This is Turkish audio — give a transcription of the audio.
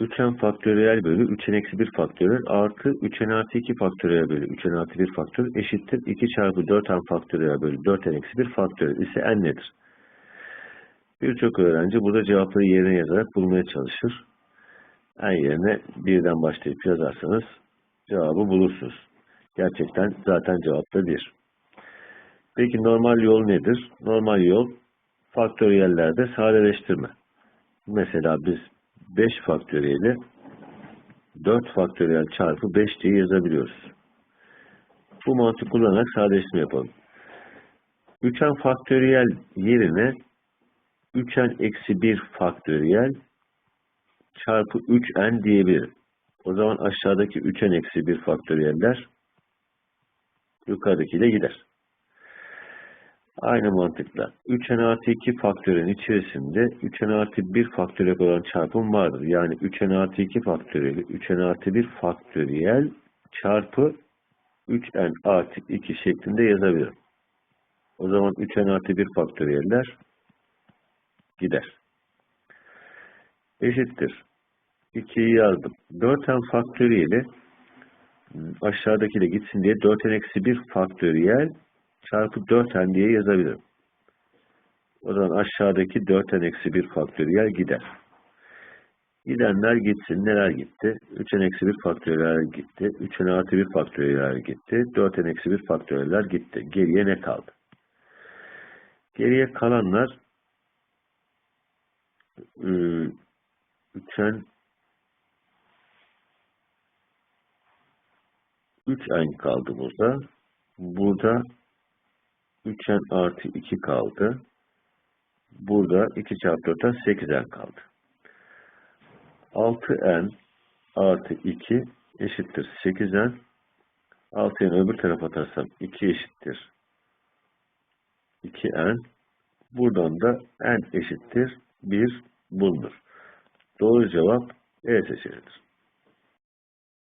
3n faktöriyel bölü 3n eksi 1 faktöriyel artı 3n artı 2 faktöriyel bölü 3n artı 1 faktöriyel eşittir 2 çarpı 4n faktöriyel bölü 4n eksi 1 faktöriyel ise n nedir? Birçok öğrenci burada cevapları yerine yazarak bulmaya çalışır. En yerine birden başlayıp yazarsanız cevabı bulursunuz. Gerçekten zaten cevap da 1. Peki normal yol nedir? Normal yol faktöriyellerde sadeleştirme. Mesela biz 5 faktöriyeli 4 faktöriyel çarpı 5 diye yazabiliyoruz. Bu mantık kullanarak sadeleştirme yapalım. 3n faktöriyel yerine 3n eksi 1 faktöriyel çarpı 3n diyebilirim. O zaman aşağıdaki 3n eksi 1 faktöriyeller yukarıdakiyle gider. Aynı mantıkla 3n artı 2 faktörün içerisinde 3n artı 1 faktöriyel olan çarpım vardır. Yani 3n artı 2 faktöriyeli 3n artı 1 faktöriyel çarpı 3n artı 2 şeklinde yazabilirim. O zaman 3n artı 1 faktöriyeller gider. Eşittir. 2'yi yazdım. 4n faktöriyeli aşağıdakiyle gitsin diye 4n eksi 1 faktöriyel çarpı 4n diye yazabilirim. O zaman aşağıdaki 4n eksi 1 faktöriyel gider. Gidenler gitsin. Neler gitti? 3n eksi 1 faktöriyel gitti. 3n artı 1 faktöriyel gitti. 4n eksi 1 faktöriyeller gitti. Geriye ne kaldı? Geriye kalanlar 3n 3n kaldı burada. Burada 3n artı 2 kaldı. Burada 2 çarpı 4'ten 8n kaldı. 6n artı 2 eşittir 8n. 6n'ı öbür tarafa atarsam 2 eşittir 2n. Buradan da n eşittir 1 bulunur. Doğru cevap E seçeneğidir.